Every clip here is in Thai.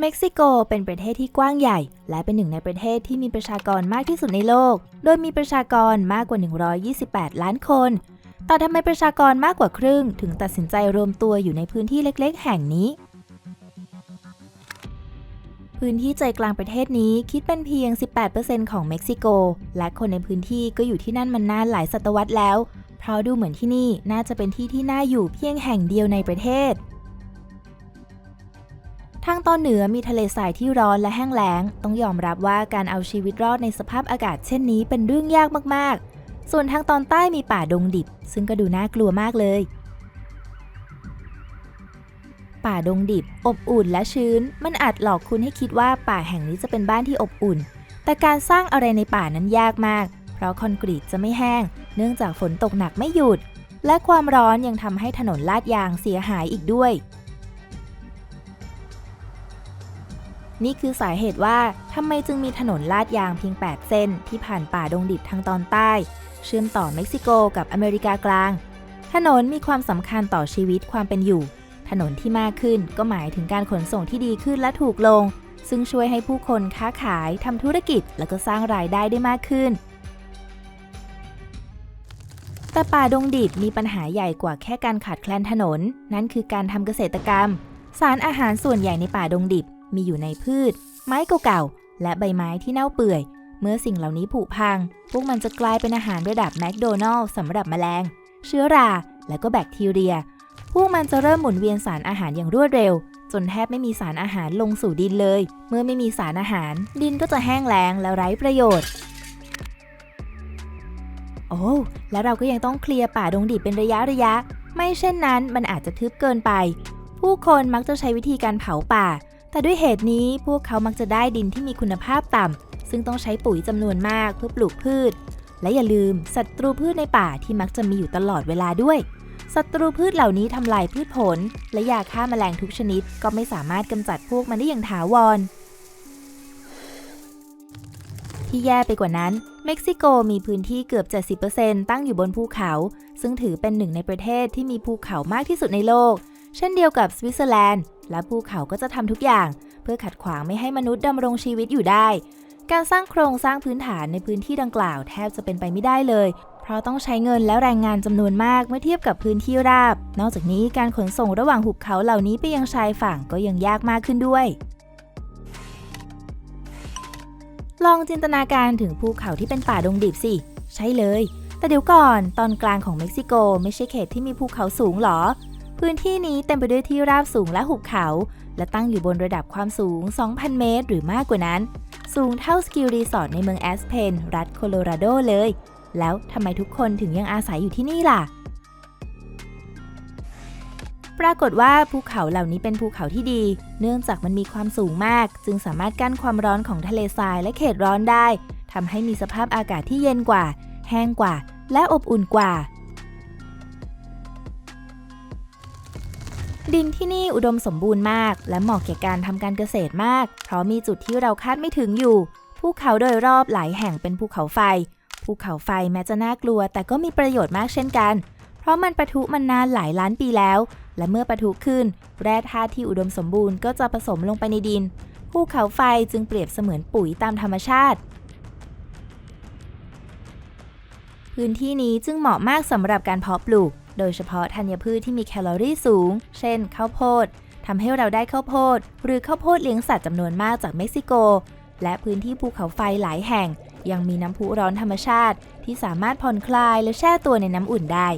เม็กซิโกเป็นประเทศที่กว้างใหญ่ และเป็นหนึ่งในประเทศที่มีประชากรมากที่สุดในโลก โดยมีประชากรมากกว่า 128 ล้านคน แต่ทำไมประชากรมากกว่าครึ่ง ถึงตัดสินใจรวมตัวอยู่ในพื้นที่เล็ก ๆ แห่งนี้ พื้นที่ใจกลางประเทศนี้คิดเป็นเพียง 18%ของเม็กซิโก และคนในพื้นที่ก็อยู่ที่นั่นมานานหลายศตวรรษแล้ว เพราะดูเหมือนที่นี่น่าจะเป็นที่ที่น่าอยู่เพียงแห่งเดียวในประเทศ ทางตอนเหนือมีทะเลทรายที่ร้อนและแห้งแล้ง ต้องยอมรับว่าการเอาชีวิตรอดในสภาพอากาศเช่นนี้เป็นเรื่องยากมากๆ ส่วนทางตอนใต้มีป่าดงดิบ ซึ่งก็ดูน่ากลัวมากเลย ป่าดงดิบ อบอุ่นและชื้น มันอาจหลอกคุณให้คิดว่าป่าแห่งนี้จะเป็นบ้านที่อบอุ่น แต่การสร้างอะไรในป่านั้นยากมาก เพราะคอนกรีตจะไม่แห้ง เนื่องจากฝนตกหนักไม่หยุด และความร้อนยังทำให้ถนนลาดยางเสียหายอีกด้วย นี่คือสาเหตุว่าทำไมจึงมีถนนลาดยางเพียง 8 เส้น ที่ผ่านป่าดงดิบทางตอนใต้ เชื่อมต่อเม็กซิโกกับอเมริกากลาง ถนนมีความสำคัญต่อชีวิตความเป็นอยู่ ถนนที่มากขึ้นก็หมายถึงการขนส่งที่ดีขึ้นและถูกลง ซึ่งช่วยให้ผู้คนค้าขายทำธุรกิจ แล้วก็สร้างรายได้ได้มากขึ้น แต่ป่าดงดิบมีปัญหาใหญ่กว่าแค่การขาดแคลนถนน นั่นคือการทำเกษตรกรรม สารอาหารส่วนใหญ่ในป่าดงดิบ มีอยู่ในพืช ไม้เก่าๆ และใบไม้ที่เน่าเปื่อย เมื่อสิ่งเหล่านี้ผุพัง พวกมันจะกลายเป็นอาหารระดับแมคโดนัลล์สำหรับแมลง เชื้อรา และก็แบคทีเรีย พวกมันจะเริ่มหมุนเวียนสารอาหารอย่างรวดเร็ว จนแทบไม่มีสารอาหารลงสู่ดินเลย เมื่อไม่มีสารอาหาร ดินก็จะแห้งแล้งและไร้ประโยชน์โอ้แล้วเราก็ยังต้องเคลียร์ป่าดงดิบเป็นระยะระยะ ไม่เช่นนั้นมันอาจจะทึบเกินไป ผู้คนมักจะใช้วิธีการเผาป่า แต่ด้วยเหตุนี้พวกเขามักจะได้ดินที่มีคุณภาพต่ำ ซึ่งต้องใช้ปุ๋ยจำนวนมากเพื่อปลูกพืช และอย่าลืมศัตรูพืชในป่าที่มักจะมีอยู่ตลอดเวลาด้วย ศัตรูพืชเหล่านี้ทำลายพืชผล และยาฆ่าแมลงทุกชนิด ก็ไม่สามารถกำจัดพวกมันได้อย่างถาวร ที่แย่ไปกว่านั้น เม็กซิโกมีพื้นที่เกือบ 70%ตั้งอยู่บนภูเขา ซึ่งถือเป็นหนึ่งในประเทศที่มีภูเขามากที่สุดในโลก เช่นเดียวกับสวิตเซอร์แลนด์ และภูเขาก็จะทำทุกอย่าง เพื่อขัดขวางไม่ให้มนุษย์ดำรงชีวิตอยู่ได้ การสร้างโครงสร้างพื้นฐานในพื้นที่ดังกล่าวแทบจะเป็นไปไม่ได้เลย เพราะต้องใช้เงินและแรงงานจำนวนมากเมื่อเทียบกับพื้นที่ราบ นอกจากนี้การขนส่งระหว่างหุบเขาเหล่านี้ไปยังชายฝั่งก็ยังยากมากขึ้นด้วยลองจินตนาการถึงภูเขาที่เป็นป่าดงดิบสิ ใช่เลย แต่เดี๋ยวก่อน ตอนกลางของเม็กซิโกไม่ใช่เขตที่มีภูเขาสูงหรอ พื้นที่นี้เต็มไปด้วยที่ราบสูงและหุบเขา และตั้งอยู่บนระดับความสูง 2,000 เมตร หรือมากกว่านั้น สูงเท่าสกิลรีสอร์ทในเมืองแอสเพน รัฐโคโลราโดเลย แล้วทำไมทุกคนถึงยังอาศัยอยู่ที่นี่ล่ะ ปรากฏว่าภูเขาเหล่านี้เป็นภูเขาที่ดี เนื่องจากมันมีความสูงมาก จึงสามารถกั้นความร้อนของทะเลทรายและเขตร้อนได้ทำให้มีสภาพอากาศที่เย็นกว่า แห้งกว่า และอบอุ่นกว่า ดินที่นี่อุดมสมบูรณ์มาก และเหมาะแก่การทำการเกษตรมาก เพราะมีจุดที่เราคาดไม่ถึงอยู่ ภูเขาโดยรอบหลายแห่งเป็นภูเขาไฟ ภูเขาไฟแม้จะน่ากลัว แต่ก็มีประโยชน์มากเช่นกัน เพราะมันปะทุมันนานหลายล้านปีแล้ว และเมื่อปะทุขึ้น แร่ธาตุที่อุดมสมบูรณ์ก็จะผสมลงไปในดิน ภูเขาไฟจึงเปรียบเสมือนปุ๋ยตามธรรมชาติ พื้นที่นี้จึงเหมาะมากสำหรับการเพาะปลูก โดยเฉพาะธัญพืชที่มีแคลอรี่สูง เช่น ข้าวโพดทำให้เราได้ข้าวโพด หรือข้าวโพดเลี้ยงสัตว์จำนวนมากจากเม็กซิโก และพื้นที่ภูเขาไฟหลายแห่ง ยังมีน้ำพุร้อนธรรมชาติ ที่สามารถผ่อนคลายและแช่ตัวในน้ำอุ่นได้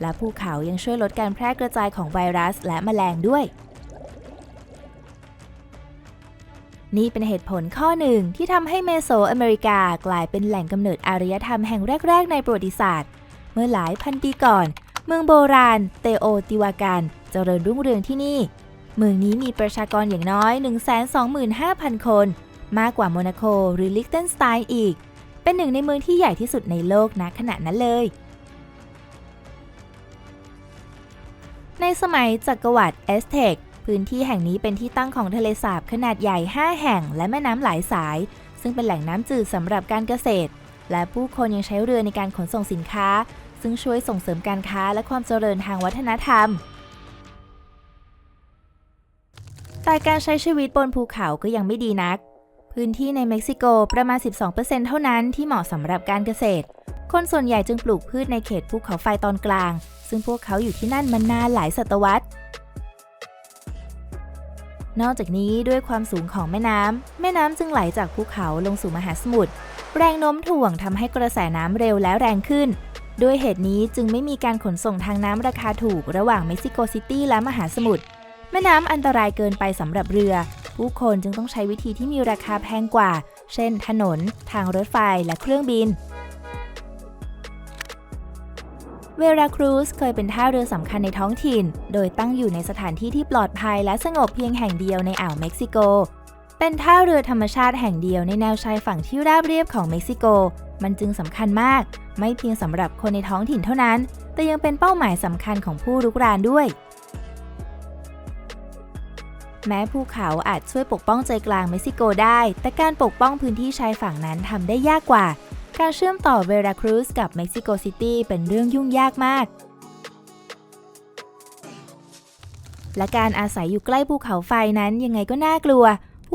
และภูเขายังช่วยลดการแพร่กระจายของไวรัสและแมลงด้วย นี่เป็นเหตุผลข้อหนึ่งที่ทำให้เมโสอเมริกากลายเป็นแหล่งกำเนิดอารยธรรมแห่งแรก ๆ ในประวัติศาสตร์ เมื่อหลายพันปีก่อน เมืองโบราณ เตโอติวากันเจริญรุ่งเรืองที่นี่ เมืองนี้มีประชากรอย่างน้อย 125,000 คน มากกว่าโมนาโกหรือลิกเทนสไตน์อีก เป็นหนึ่งในเมืองที่ใหญ่ที่สุดในโลกณขณะนั้นเลย ในสมัยจักรวรรดิเอสเทกพื้นที่แห่งนี้เป็นที่ตั้งของทะเลสาบขนาดใหญ่ 5 แห่งและแม่น้ำหลายสาย ซึ่งเป็นแหล่งน้ำจืดสำหรับการเกษตร และผู้คนยังใช้เรือในการขนส่งสินค้า ซึ่งช่วยส่งเสริมการค้าและความเจริญทางวัฒนธรรม แต่การใช้ชีวิตบนภูเขาก็ยังไม่ดีนัก พื้นที่ในเม็กซิโกประมาณ 12%เท่านั้นที่เหมาะสำหรับการเกษตร คนส่วนใหญ่จึงปลูกพืชในเขตภูเขาไฟตอนกลาง ซึ่งพวกเขาอยู่ที่นั่นมานานหลายศตวรรษนอกจากนี้ด้วยความสูงของแม่น้ำ แม่น้ำจึงไหลจากภูเขาลงสู่มหาสมุทร แรงโน้มถ่วงทำให้กระแสน้ำเร็วและแรงขึ้น ด้วยเหตุนี้จึงไม่มีการขนส่งทางน้ำราคาถูกระหว่างเม็กซิโกซิตี้และมหาสมุทรแม่น้ำอันตรายเกินไปสำหรับเรือ ผู้คนจึงต้องใช้วิธีที่มีราคาแพงกว่า เช่น ถนน ทางรถไฟและเครื่องบิน เวราครูซเคยเป็นท่าเรือสำคัญในท้องถิ่น โดยตั้งอยู่ในสถานที่ที่ปลอดภัยและสงบเพียงแห่งเดียวในอ่าวเม็กซิโก เป็นท่าเรือธรรมชาติแห่งเดียวในแนวชายฝั่งที่ราบเรียบของเม็กซิโก มันจึงสำคัญมาก ไม่เพียงสำหรับคนในท้องถิ่นเท่านั้น แต่ยังเป็นเป้าหมายสำคัญของผู้รุกรานด้วย แม้ภูเขาอาจช่วยปกป้องใจกลางเม็กซิโกได้ แต่การปกป้องพื้นที่ชายฝั่งนั้นทำได้ยากกว่า การเชื่อมต่อเวราครูซกับเม็กซิโกซิตี้เป็นเรื่องยุ่งยากมากและการอาศัยอยู่ใกล้ภูเขาไฟนั้นยังไงก็น่ากลัว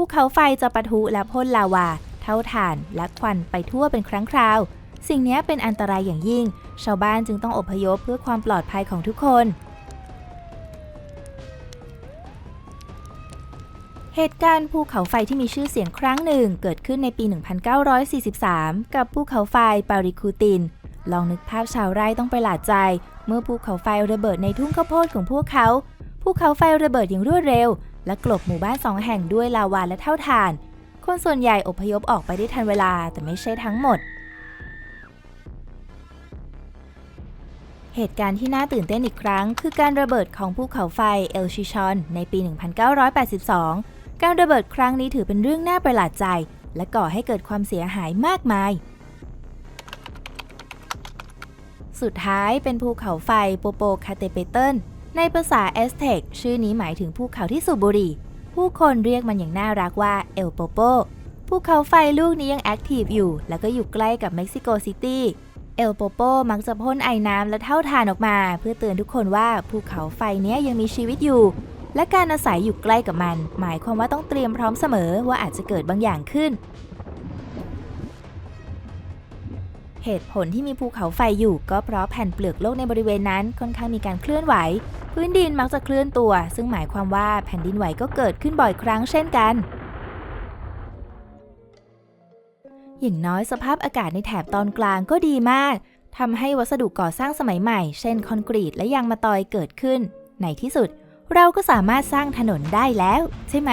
ภูเขาไฟจะปะทุและพ่นลาวา เท่าฐานและควันไปทั่วเป็นครั้งคราว สิ่งนี้เป็นอันตรายอย่างยิ่ง ชาวบ้านจึงต้องอพยพเพื่อความปลอดภัยของทุกคน เหตุการณ์ภูเขาไฟที่มีชื่อเสียงครั้งหนึ่งเกิดขึ้นในปี 1943 กับภูเขาไฟปาริคูติน ลองนึกภาพชาวไร่ต้องประหลาดใจ เมื่อภูเขาไฟระเบิดในทุ่งข้าวโพดของพวกเขา ภูเขาไฟระเบิดอย่างรวดเร็ว และกลบหมู่บ้านสองแห่งด้วยลาวาและเท่าฐาน คนส่วนใหญ่อพยพออกไปได้ทันเวลาแต่ไม่ใช่ทั้งหมด เหตุการณ์ที่น่าตื่นเต้นอีกครั้ง คือการระเบิดของภูเขาไฟเอลชิชอนในปี 1982 การระเบิดครั้งนี้ถือเป็นเรื่องน่าประหลาดใจ และก่อให้เกิดความเสียหายมากมาย สุดท้ายเป็นภูเขาไฟโปโปคาเตเปเติล ในภาษาแอสเท็กชื่อนี้หมายถึงภูเขาที่สูบบุหรี่ ผู้คนเรียกมันอย่างน่ารักว่าเอลโปโปภูเขาไฟลูกนี้ยังแอคทีฟอยู่ แล้วก็อยู่ใกล้กับเม็กซิโกซิตี้เอลโปโปมักจะพ่นไอ้น้ำและเท่าทานออกมา เพื่อเตือนทุกคนว่าภูเขาไฟนี้ยังมีชีวิตอยู่ และการอาศัยอยู่ใกล้กับมัน หมายความว่าต้องเตรียมพร้อมเสมอว่าอาจจะเกิดบางอย่างขึ้น เหตุผลที่มีภูเขาไฟอยู่ ก็เพราะแผ่นเปลือกโลกในบริเวณนั้นค่อนข้างมีการเคลื่อนไหว พื้นดินมักจะเคลื่อนตัว ซึ่งหมายความว่าแผ่นดินไหวก็เกิดขึ้นบ่อยครั้งเช่นกัน อย่างน้อยสภาพอากาศในแถบตอนกลางก็ดีมากทำให้วัสดุก่อสร้างสมัยใหม่ เช่นคอนกรีตและยางมะตอยเกิดขึ้น ในที่สุด เราก็สามารถสร้างถนนได้แล้ว ใช่ไหม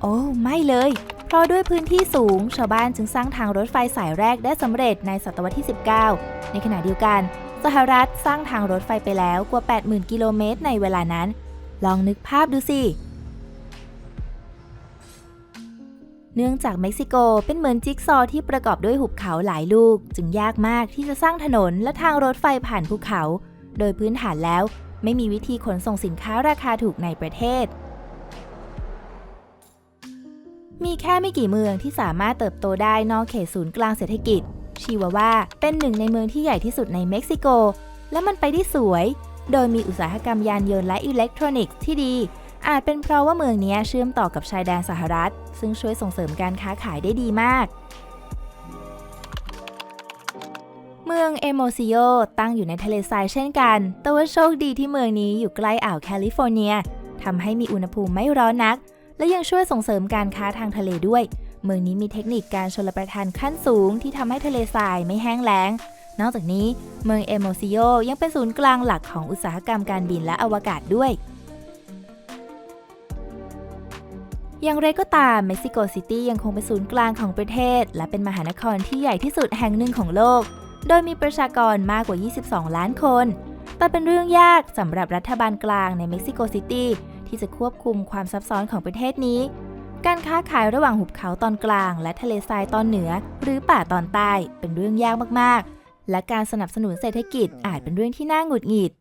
โอ้ไม่เลย เพราะด้วยพื้นที่สูง ชาวบ้านจึงสร้างทางรถไฟสายแรกได้สำเร็จในศตวรรษที่ 19 ในขณะเดียวกัน สหรัฐสร้างทางรถไฟไปแล้วกว่า 80,000 กิโลเมตรในเวลานั้น ลองนึกภาพดูสิ เนื่องจากเม็กซิโกเป็นเหมือนจิ๊กซอที่ประกอบด้วยหุบเขาหลายลูก จึงยากมากที่จะสร้างถนนและทางรถไฟผ่านภูเขา โดยพื้นฐานแล้วไม่มีวิธีขนส่งสินค้าราคาถูกในประเทศ มีแค่ไม่กี่เมืองที่สามารถเติบโตได้นอกเขตศูนย์กลางเศรษฐกิจ ชิวาว่าเป็นหนึ่งในเมืองที่ใหญ่ที่สุดในเม็กซิโก และมันไปได้สวย โดยมีอุตสาหกรรมยานยนต์และอิเล็กทรอนิกส์ที่ดี อาจเป็นเพราะว่าเมืองนี้เชื่อมต่อกับชายแดนสหรัฐ ซึ่งช่วยส่งเสริมการค้าขายได้ดีมาก เมืองเอโมซิโอตั้งอยู่ในทะเลทรายเช่นกัน แต่ว่าโชคดีที่เมืองนี้อยู่ใกล้อ่าวแคลิฟอร์เนียทำให้มีอุณหภูมิไม่ร้อนนัก และยังช่วยส่งเสริมการค้าทางทะเลด้วย เมืองนี้มีเทคนิคการชลประทานขั้นสูงที่ทำให้ทะเลทรายไม่แห้งแล้ง นอกจากนี้เมืองเอโมซิโอยังเป็นศูนย์กลางหลักของอุตสาหกรรมการบินและอวกาศด้วย อย่างไรก็ตามเม็กซิโกซิตี้ยังคงเป็นศูนย์กลางของประเทศ และเป็นมหานครที่ใหญ่ที่สุดแห่งหนึ่งของโลก โดยมีประชากรมากกว่า 22 ล้านคน แต่เป็นเรื่องยากสำหรับรัฐบาลกลางในเม็กซิโกซิตี้ที่จะควบคุมความซับซ้อนของประเทศนี้ การค้าขายระหว่างหุบเขาตอนกลาง และทะเลทรายตอนเหนือ หรือป่าตอนใต้เป็นเรื่องยากมากๆ และการสนับสนุนเศรษฐกิจอาจเป็นเรื่องที่น่าหงุดหงิด